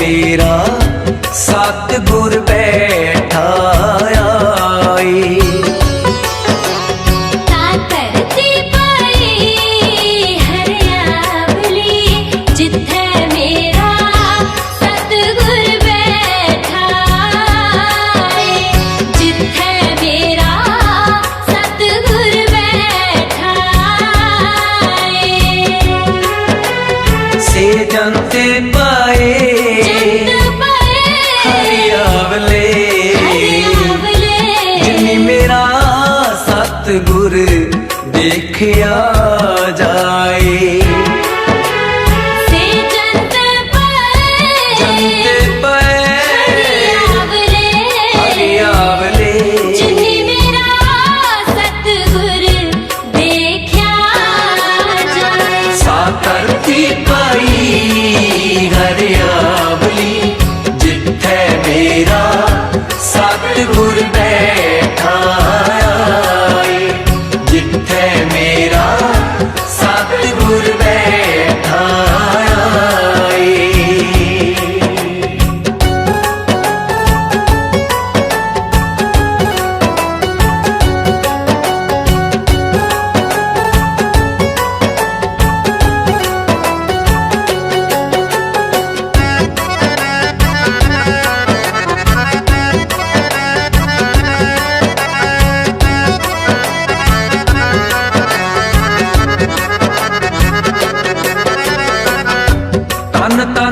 ਮੇਰਾ ਸਤ ਗੁਰ ਬੈਠਾ ਜੰਤੇ ਪਾਏ। ਹਰਿਆਵਲੇ ਜਿਨੀ ਮੇਰਾ ਸਤਗੁਰ ਦੇਖਿਆ।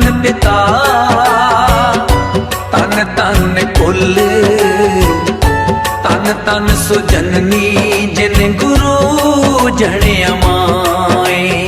ਧੰਨ ਪਿਤਾ ਧੰਨ ਧੰਨ ਕੁੱਲ ਤਨ ਧੰਨ ਸੁਜਨਨੀ ਜਿਨ ਗੁਰੂ ਜਣਿਆ ਮਾਏ।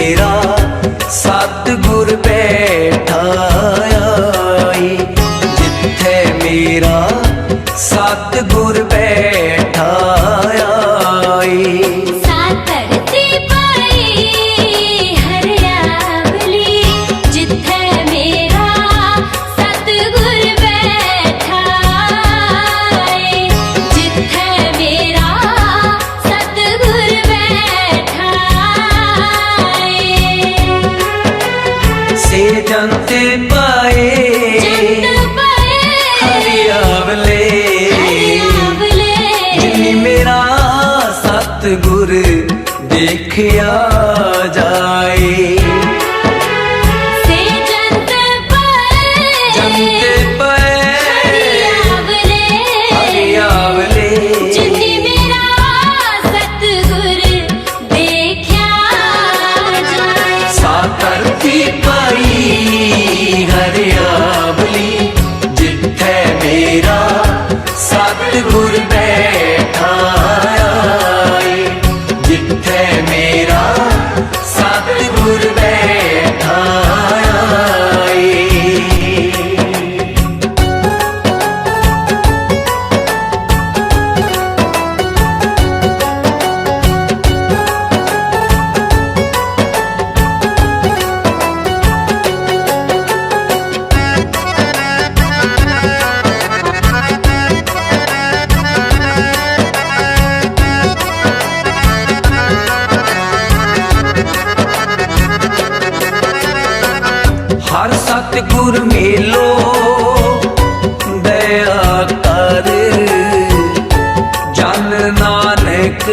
মেরা ਗੁਰ ਮੇਲੋ ਦਇਆ ਕਰ। ਜਨ Nanak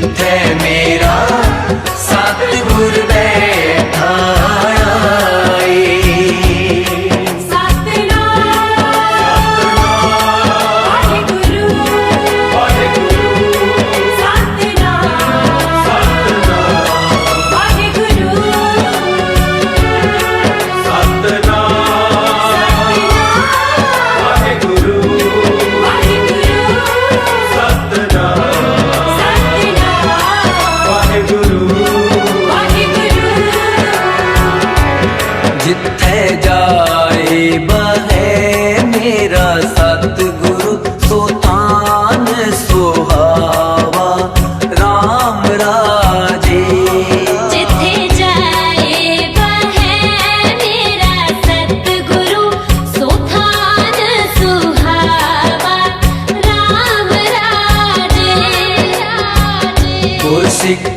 te miro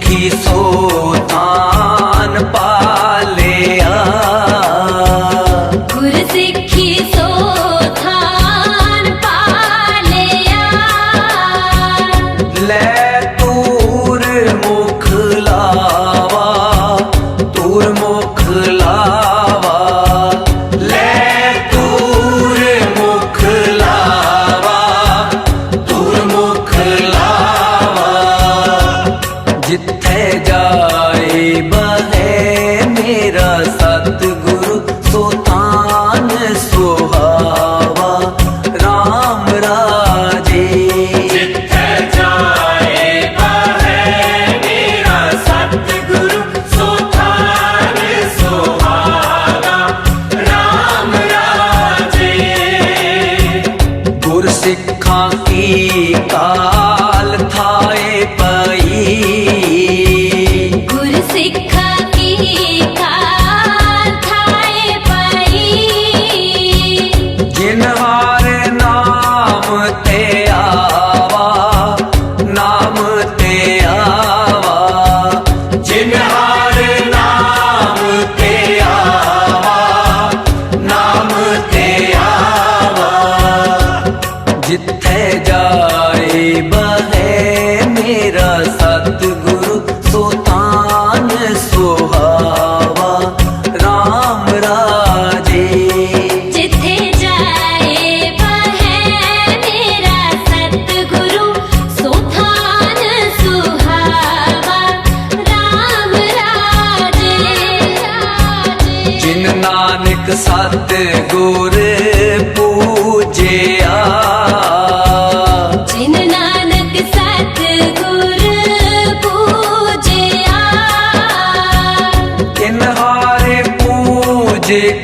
que sou. ਗੁਰ ਪੂਜਿਆ। ਜਿਨ ਗੁਰ ਪੂਜਿਆ। ਕਿਨ ਪੂਜੇ